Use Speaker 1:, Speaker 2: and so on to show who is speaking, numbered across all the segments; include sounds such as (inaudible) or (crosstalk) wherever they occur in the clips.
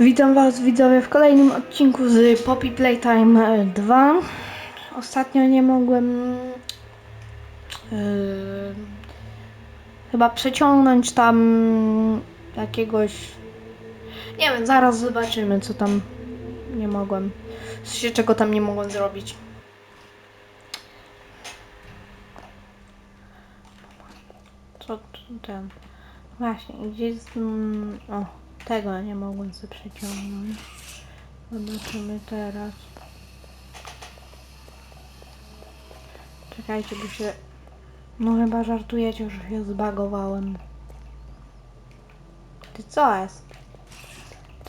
Speaker 1: Witam Was widzowie w kolejnym odcinku z Poppy Playtime e, 2. Ostatnio nie mogłem e, chyba przeciągnąć tam jakiegoś nie wiem, zaraz zobaczymy co tam nie mogłem. W sensie czego tam nie mogłem zrobić. Co ten? Właśnie, gdzie jest... Mm, o, tego nie mogłem sobie przeciągnąć. Zobaczymy teraz. Czekajcie, bo się... No chyba żartujecie, że się zbagowałem. Ty co jest?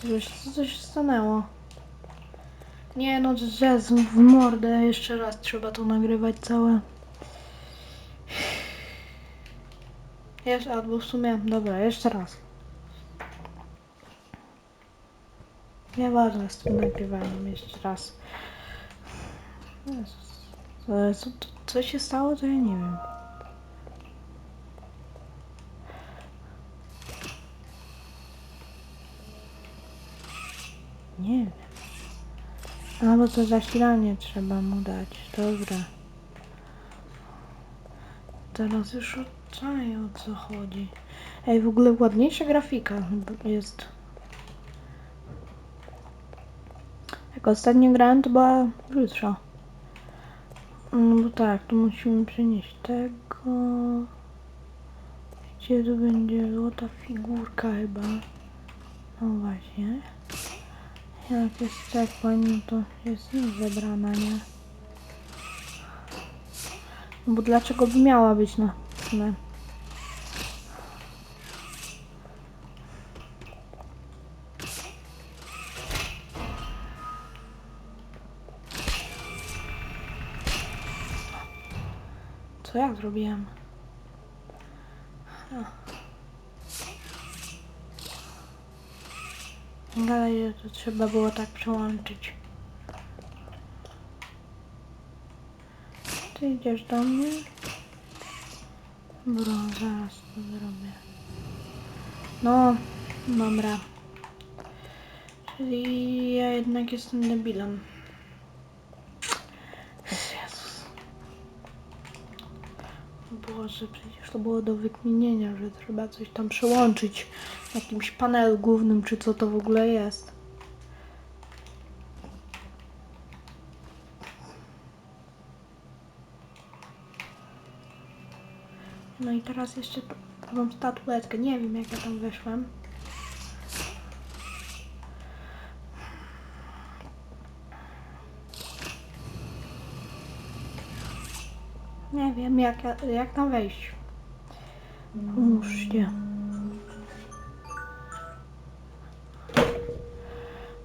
Speaker 1: Coś, coś stanęło. Nie no, jazz w mordę. Jeszcze raz trzeba to nagrywać całe. Jeszcze, albo w sumie, dobra, jeszcze raz. Nieważne z tym nagrywaniem, jeszcze raz. Co, co, się stało, to ja nie wiem. Nie wiem. Albo to zasilanie trzeba mu dać. Dobra. Teraz już odczaję o co chodzi. Ej, w ogóle ładniejsza grafika jest. Jak ostatnio grałem, to była brzydsza. No bo tak, tu musimy przenieść tego. Gdzie tu będzie złota figurka chyba? No właśnie. Jak jest checkpoint, no to jest już zebrana, nie? No bo dlaczego by miała być na... Co ja zrobiłem? Gadaj, że to trzeba było tak przełączyć. Ty idziesz do mnie? Bro, zaraz to zrobię. No, dobra. Czyli ja jednak jestem debilem. Jezus. Boże, przecież to było do wykminienia, że trzeba coś tam przełączyć w jakimś panelu głównym, czy co to w ogóle jest. No i teraz jeszcze tą statuetkę. Nie wiem jak ja tam weszłem. Nie wiem jak, ja- jak tam wejść. Pomóżcie.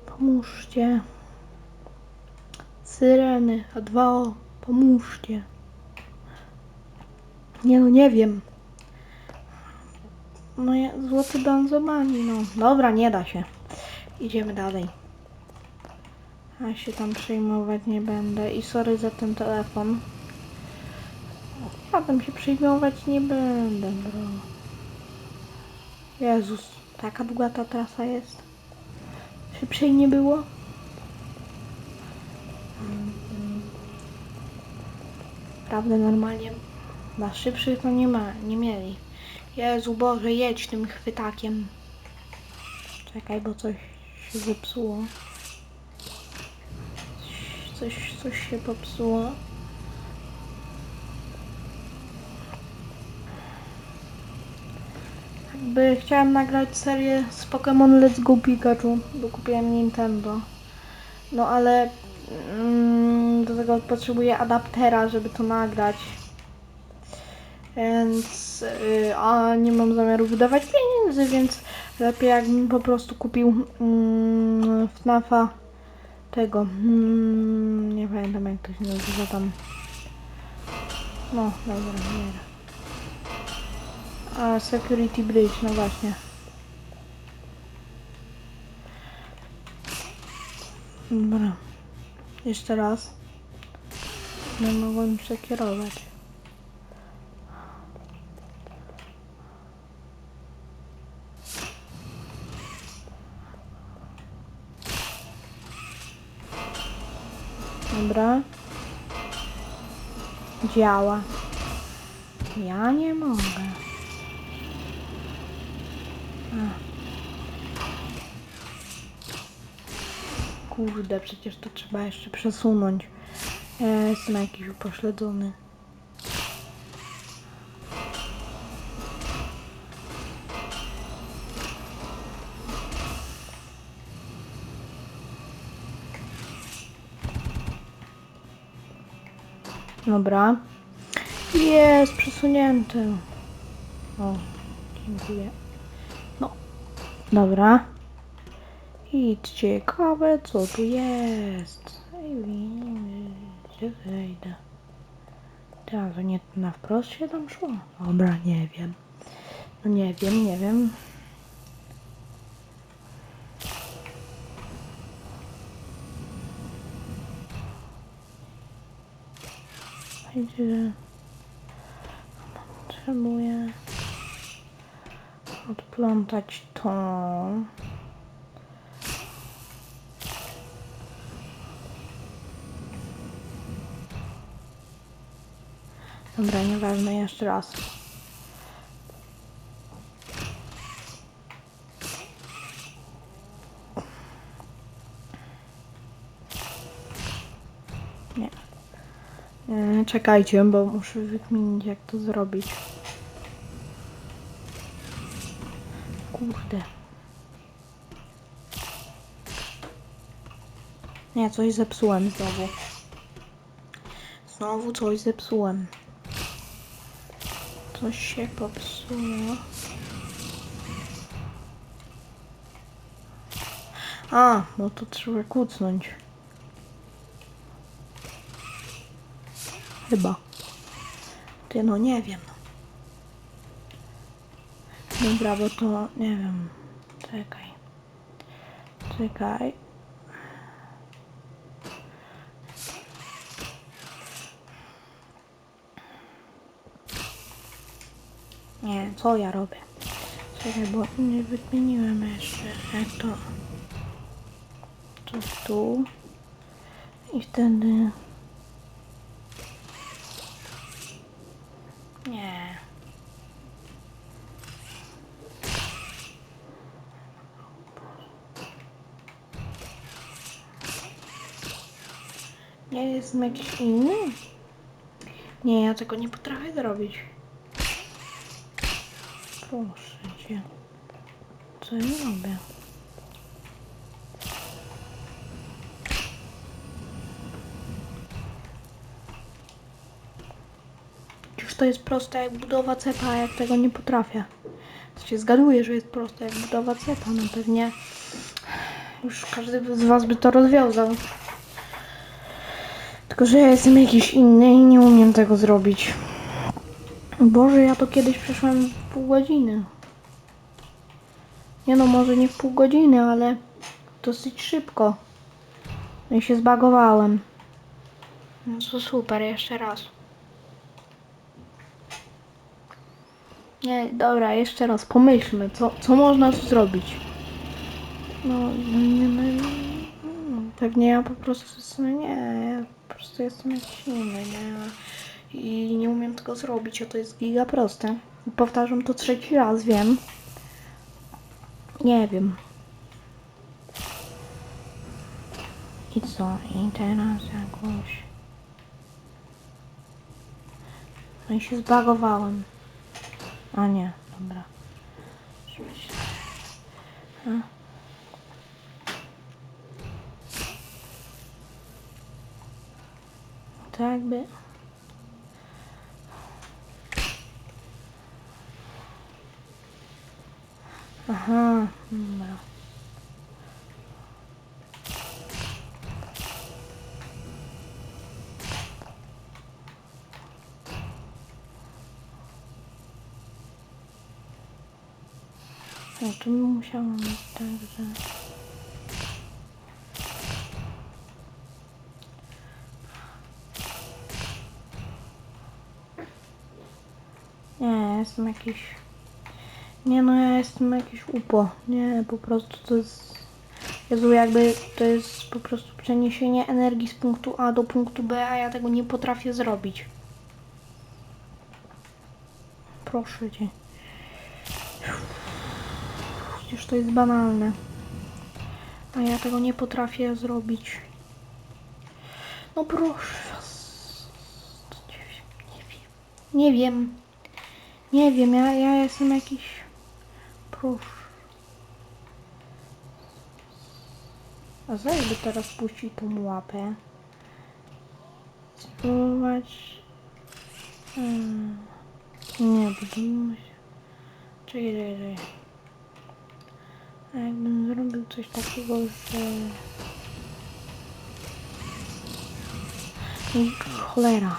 Speaker 1: Pomóżcie. Syreny, A2O, pomóżcie. Nie no, nie wiem. No ja, złoty banzomani, no. Dobra, nie da się. Idziemy dalej. Ja się tam przejmować nie będę. I sorry za ten telefon. Ja tam się przejmować nie będę, bro. Jezus, taka długa ta trasa jest. Szybciej nie było? Prawda, normalnie na szybszych to nie ma, nie mieli. Jezu Boże, jedź tym chwytakiem. Czekaj, bo coś się zepsuło. Coś, coś się popsuło. Jakby chciałem nagrać serię z Pokémon Let's Go Pikachu, bo kupiłem Nintendo. No ale mm, do tego potrzebuję adaptera, żeby to nagrać. Więc y, a nie mam zamiaru wydawać pieniędzy, więc lepiej jakbym po prostu kupił mm, FNAFa tego. Mm, nie pamiętam jak to się nazywa tam. No, dobra, nie. A, Security Bridge, no właśnie. Dobra. Jeszcze raz. No, no, nie mogłem przekierować. Dobra. Działa. Ja nie mogę. Kurde, przecież to trzeba jeszcze przesunąć. Ja jestem jakiś upośledzony. Dobra. Jest przesunięty. O, dziękuję. Dobra. I ciekawe, co tu jest. Gdzie wejdę? To nie na wprost się tam szło? Dobra, nie wiem. No nie wiem, nie wiem. Będzie... Potrzebuję odplątać to. Dobra, nieważne, jeszcze raz. Nie. Nie, czekajcie, bo muszę wykminić jak to zrobić. Kurde. Nie, coś zepsułem znowu. Znowu coś zepsułem. Coś się popsuło. A, no to trzeba kucnąć. Chyba. Ty, no nie wiem. Dobra, bo to nie wiem. Czekaj. Czekaj. Nie, co ja robię? Czekaj, bo nie wykminiłem jeszcze, jak to... To tu. I wtedy... Nie. Nie jestem jakiś inny? Nie, ja tego nie potrafię zrobić. Proszę cię. Co ja robię? Już to jest proste jak budowa cepa, a jak tego nie potrafię. To się zgaduje, że jest proste jak budowa cepa, no pewnie już każdy z was by to rozwiązał. Tylko, że ja jestem jakiś inny i nie umiem tego zrobić. Boże, ja to kiedyś przeszłem w pół godziny. Nie no, może nie w pół godziny, ale dosyć szybko. No i się zbagowałem. No to super, jeszcze raz. Nie, dobra, jeszcze raz, pomyślmy, co, co można tu zrobić. No, nie, no, no, pewnie ja po prostu jestem, nie, ja po prostu jestem jakiś inny, nie, i nie umiem tego zrobić, a to jest giga proste. Powtarzam to trzeci raz, wiem. Nie wiem. I co? I teraz jakoś... No i się zbagowałem. A nie, dobra. A. To jakby... Aha, dobra. No tu musiałam mieć tak, że... Nie, jestem jakiś... Nie no, ja jestem jakiś upo. Nie, po prostu to jest Jezu, jakby to jest po prostu przeniesienie energii z punktu A do punktu B, a ja tego nie potrafię zrobić. Proszę cię. Przecież to jest banalne. A ja tego nie potrafię zrobić. No proszę was. Nie wiem, nie wiem. Nie wiem. Ja, ja jestem jakiś... Proszę. A jakby teraz puścić tą łapę? Spróbować... Hmm. Nie, to musi... Czekaj, czekaj, czekaj. A jakbym zrobił coś takiego, że... Cholera.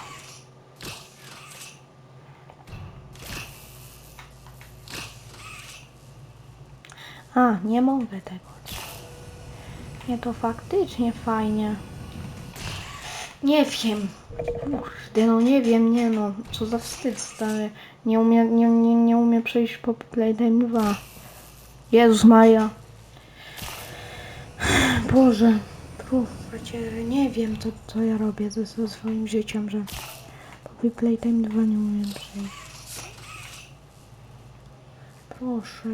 Speaker 1: A, nie mogę tego. Nie, to faktycznie fajnie. Nie wiem. Kurde, no nie wiem, nie no. Co za wstyd, stary. Nie umie, nie, nie, nie umie przejść po Playtime 2. Jezus Maja. Boże. Cię, nie wiem, co, co ja robię ze, ze swoim życiem, że po Playtime 2 nie umiem przejść. Proszę.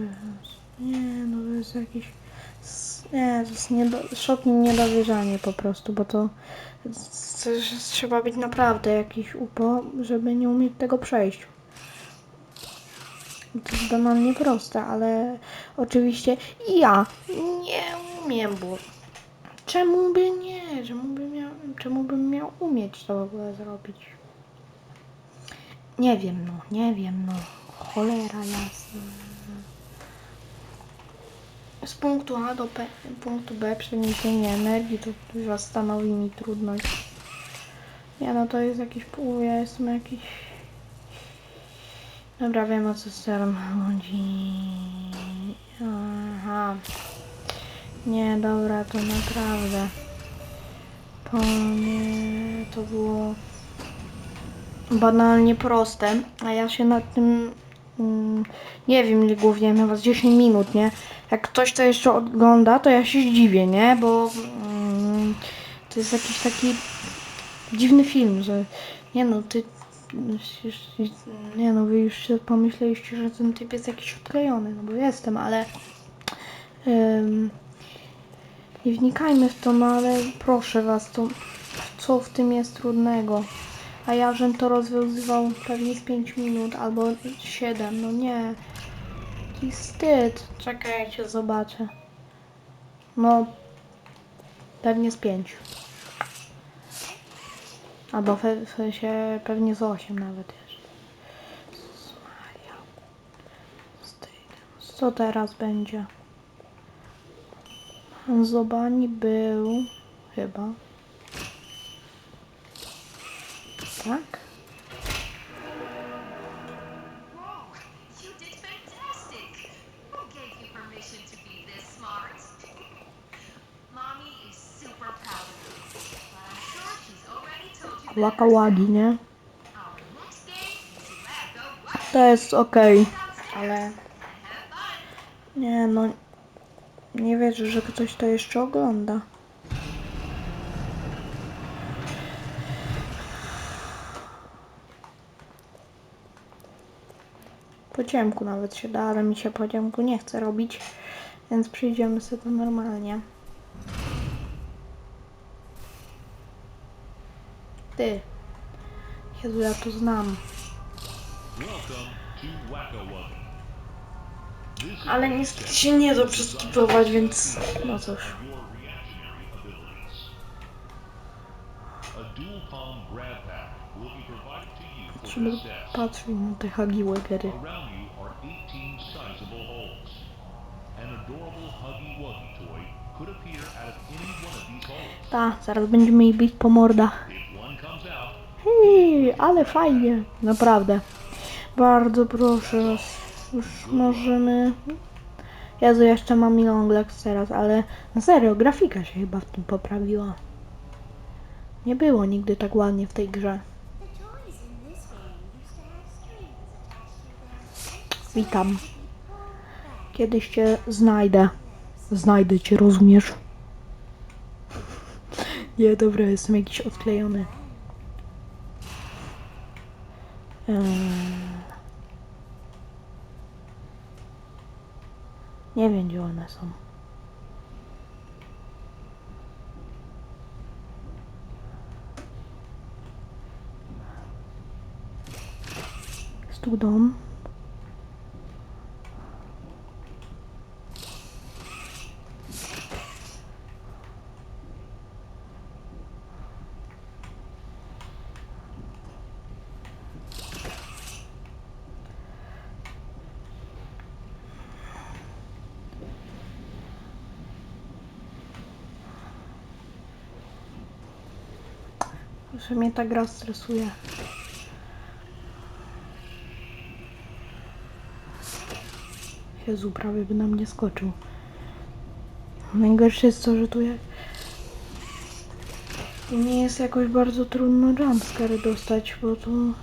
Speaker 1: Nie, no to jest jakiś... Nie, to jest nie do, szok niedowierzanie po prostu, bo to, to trzeba być naprawdę jakiś upo, żeby nie umieć tego przejść. To jest banalnie proste, ale oczywiście ja nie umiem, bo czemu by nie? Czemu, by miał, czemu bym miał umieć to w ogóle zrobić? Nie wiem, no, nie wiem, no. Cholera jasna. Z punktu A do P, punktu B przeniesienie energii to już stanowi mi trudność. Nie no to jest jakiś pół, ja jestem jakiś... Dobra, wiem o co staram chodzi. Aha. Nie, dobra, to naprawdę. To nie, to było banalnie proste, a ja się nad tym nie wiem ile głównie miałem was 10 minut, nie? Jak ktoś to jeszcze ogląda, to ja się zdziwię, nie? Bo mm, to jest jakiś taki dziwny film, że nie no, ty nie no, wy już pomyśleliście, że ten typ jest jakiś odklejony, no bo jestem, ale em, nie wnikajmy w to, no ale proszę was, to co w tym jest trudnego? A ja żem to rozwiązywał pewnie z 5 minut albo 7, no nie. Jaki wstyd. Czekajcie, zobaczę. No, pewnie z 5. Albo w sensie pewnie z 8 nawet jeszcze. Co teraz będzie? Zobani był chyba. Tak?
Speaker 2: Better.
Speaker 1: łagi, nie? To jest
Speaker 2: Sounds
Speaker 1: ale nie no. Nie wierzę, że ktoś to jeszcze ogląda. Po ciemku nawet się da, ale mi się po ciemku nie chce robić, więc przyjdziemy sobie to normalnie. Ty. Jezu, ja to znam. Ale niestety się nie da przeskipować, więc no cóż.
Speaker 3: A dual palm grab
Speaker 1: Trzeba patrzeć na te hagiłegery.
Speaker 3: Around you are 18 sizable holes. An adorable Huggy Wuggy toy could appear out of any one of these holes.
Speaker 1: Ta, zaraz będziemy jej bić po mordach. Hej, ale fajnie, naprawdę. Bardzo proszę was, już możemy... Jezu, jeszcze mam Milon Lex teraz, ale na serio, grafika się chyba w tym poprawiła. Nie było nigdy tak ładnie w tej grze. Witam. Kiedyś cię znajdę. Znajdę cię, rozumiesz? Nie, dobra, jestem jakiś odklejony. Eee. Nie wiem, gdzie one są. Jest dom. Że mnie ta gra stresuje. Jezu, prawie by na mnie skoczył. Najgorsze jest to, że tu jak... Nie jest jakoś bardzo trudno jumpscare dostać, bo tu...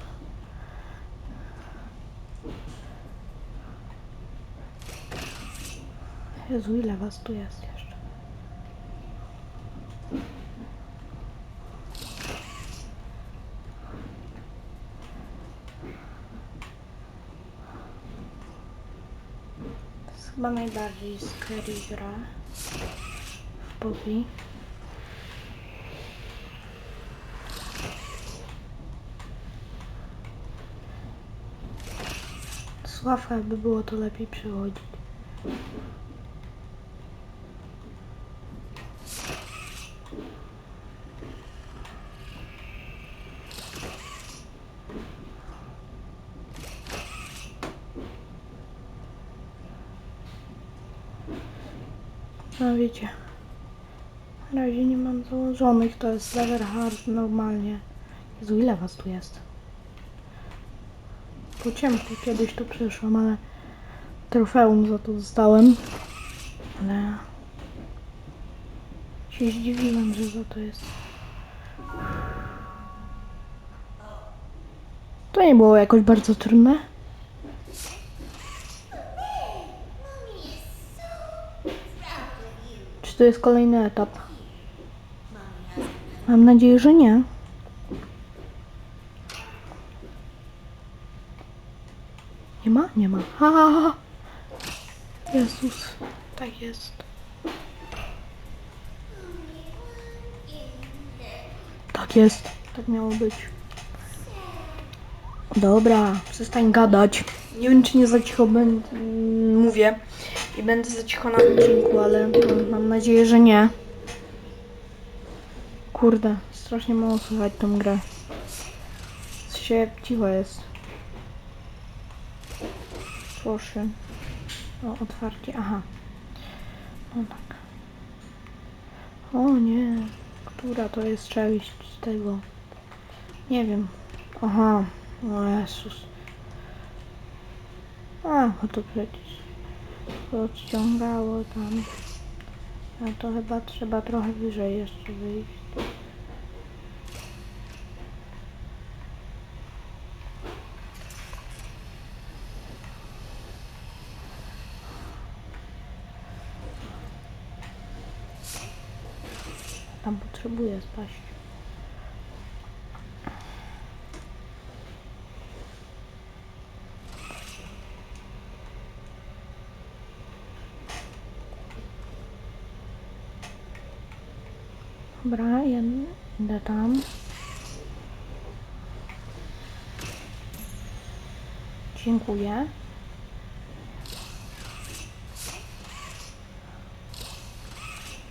Speaker 1: Jezu, ile was tu jest chyba najbardziej scary gra w Poppy. Sławka, jakby było to lepiej przychodzić. Wiecie. Na razie nie mam założonych, to jest level hard normalnie. Jezu, ile was tu jest? Po ciemku kiedyś tu przyszłam, ale trofeum za to dostałem. Ale się zdziwiłem, że za to jest. To nie było jakoś bardzo trudne. To jest kolejny etap? Mam nadzieję, że nie. Nie ma? Nie ma. Ha, ha, ha. Jezus. Tak jest. Tak jest. Tak miało być. Dobra, przestań gadać. Nie wiem, czy nie za cicho będę mówię i będę za cicho na odcinku, ale mam nadzieję, że nie. Kurde, strasznie mało słychać tą grę. Się cicho jest. Proszę. O, otwarcie, aha. No tak. O nie, która to jest część tego? Nie wiem. Aha, o Jezus. A, to przecież odciągało tam. A to chyba trzeba trochę wyżej jeszcze wyjść. Tam potrzebuję spaść. Dobra, idę tam. Dziękuję.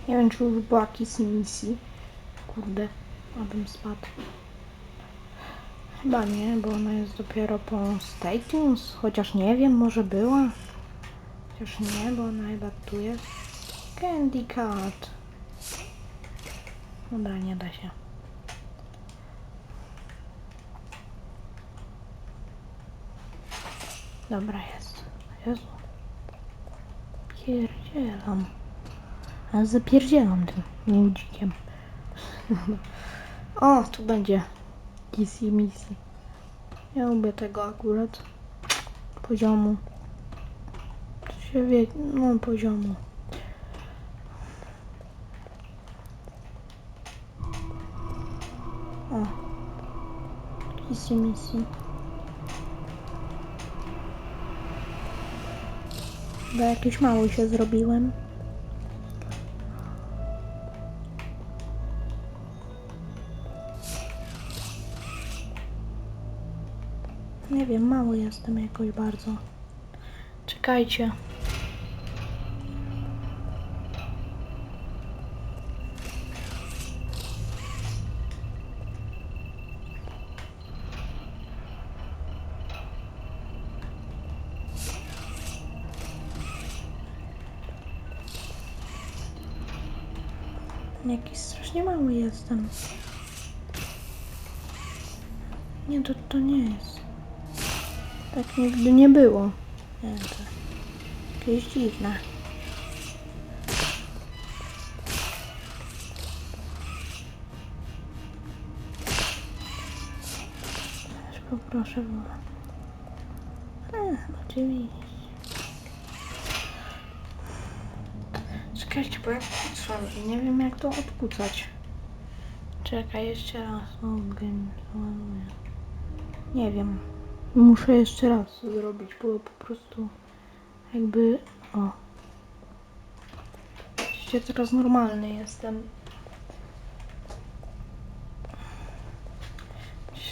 Speaker 1: Nie wiem, czy już była kiss misji. Kurde, abym spadł. Chyba nie, bo ona jest dopiero po Statunes. Chociaż nie wiem, może była. Chociaż nie, bo ona chyba tu jest. Candy Cat. Dobra, nie da się. Dobra jest. Jezu. Pierdzielam. A zapierdzielam tym nieudzikiem. (laughs) o, tu będzie Kissy Missy. Ja lubię tego akurat. Poziomu. To się wie, no poziomu. O. Kissy Missy. Bo jakiś mały się zrobiłem. Nie wiem, mały jestem jakoś bardzo. Czekajcie. Jakiś strasznie mały jestem. Nie, to, to nie jest. Tak nigdy nie było. Nie, to jakieś dziwne. Aż poproszę go. Ech, oczywiście. Czekajcie, bo jak kucam i nie wiem jak to odkucać. Czekaj, jeszcze raz. Nie wiem. Muszę jeszcze raz zrobić, bo po prostu jakby... O. Widzicie, teraz normalny jestem.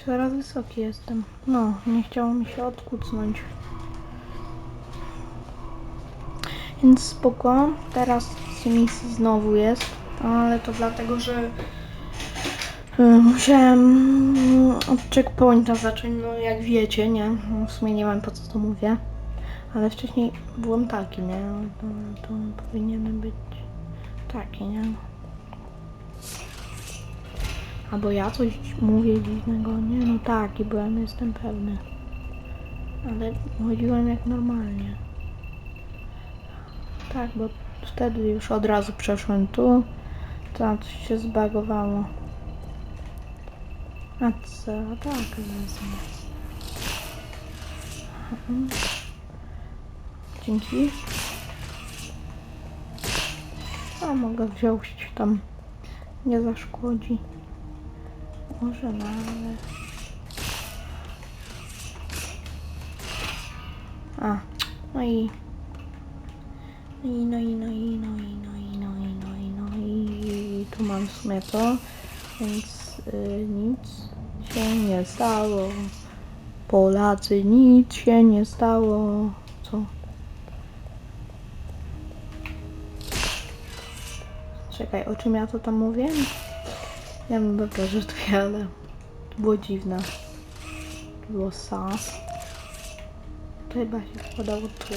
Speaker 1: Teraz wysoki jestem. No, nie chciało mi się odkucnąć. Więc spoko. Teraz z znowu jest. Ale to dlatego, że musiałem mm, od checkpointa zacząć, no jak wiecie, nie? No, W sumie nie wiem po co to mówię. Ale wcześniej byłem taki, nie? To, to powinien być taki, nie? Albo ja coś mówię dziwnego. Nie, no taki byłem, jestem pewny. Ale chodziłem jak normalnie. Tak, bo wtedy już od razu przeszłem tu. Coś się zbagowało. A co? Tak, wezmę. Dzięki. A mogę wziąć tam. Nie zaszkodzi. Może nawet. A, no i no i, no i, no i, no i, no i, no i, no i, no i tu mam w więc nic się nie stało. Polacy, nic się nie stało. Co? Czekaj, o czym ja to tam mówię? Ja bym bardzo żartuję, ale to było dziwne. To było sa. To chyba się wkładało tu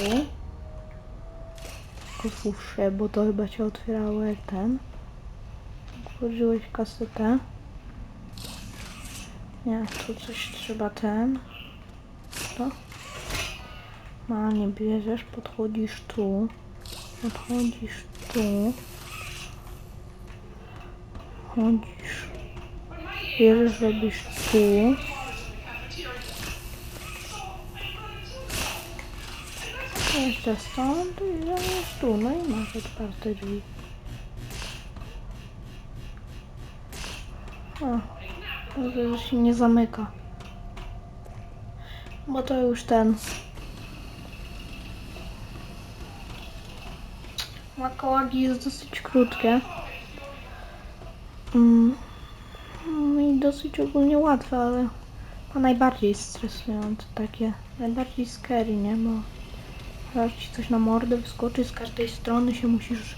Speaker 1: otwórzcie, bo to chyba się otwierało ten. Otworzyłeś kasetę. Nie, tu coś trzeba ten. To. No, nie bierzesz, podchodzisz tu. Podchodzisz tu. Chodzisz. Bierzesz, robisz tu. Jeszcze stąd i zamiast tu, no i masz otwarte drzwi. Że się nie zamyka. Bo to już ten. Makołagi jest dosyć krótkie. Mm. No i dosyć ogólnie łatwe, ale to najbardziej stresujące takie. Najbardziej scary, nie? Bo Zaraz ci coś na mordę wyskoczy, z każdej strony się musisz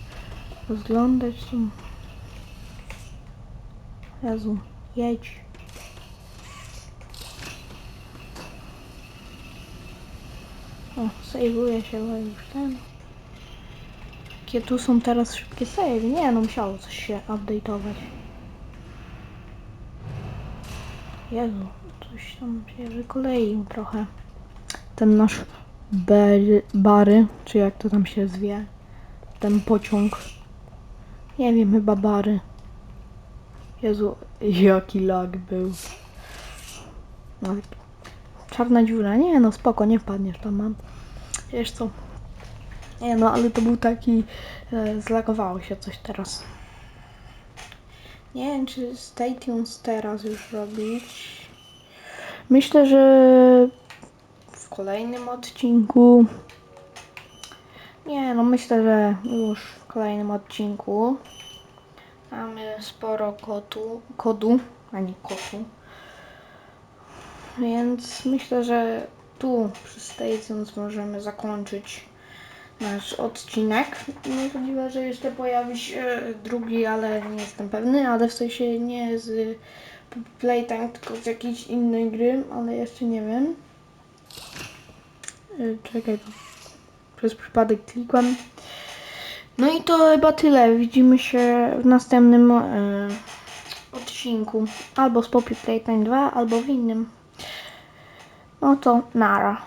Speaker 1: rozglądać. Jezu, jedź. O, sejwuje się, już ten. Jakie tu są teraz szybkie save? Nie, no musiało coś się update'ować. Jezu, coś tam się wykoleił trochę. Ten nasz Ber- Bary, czy jak to tam się zwie, ten pociąg. Nie wiem, chyba Bary. Jezu, jaki lag był. No, czarna dziura, nie no spoko, nie wpadniesz tam mam. Wiesz co? Nie no, ale to był taki, e, zlagowało się coś teraz. Nie wiem, czy Stay teraz już robić. Myślę, że w kolejnym odcinku. Nie, no myślę, że już w kolejnym odcinku mamy sporo kotu, kodu, a nie kotu. Więc myślę, że tu przy Stacons możemy zakończyć nasz odcinek. Możliwe, że jeszcze pojawi się drugi, ale nie jestem pewny, ale w sensie nie z Playtime, tylko z jakiejś innej gry, ale jeszcze nie wiem. Y, Czekaj, bo przez przypadek klikłem. No i to chyba tyle. Widzimy się w następnym y, odcinku. Albo z Poppy Playtime 2, albo w innym. No to nara.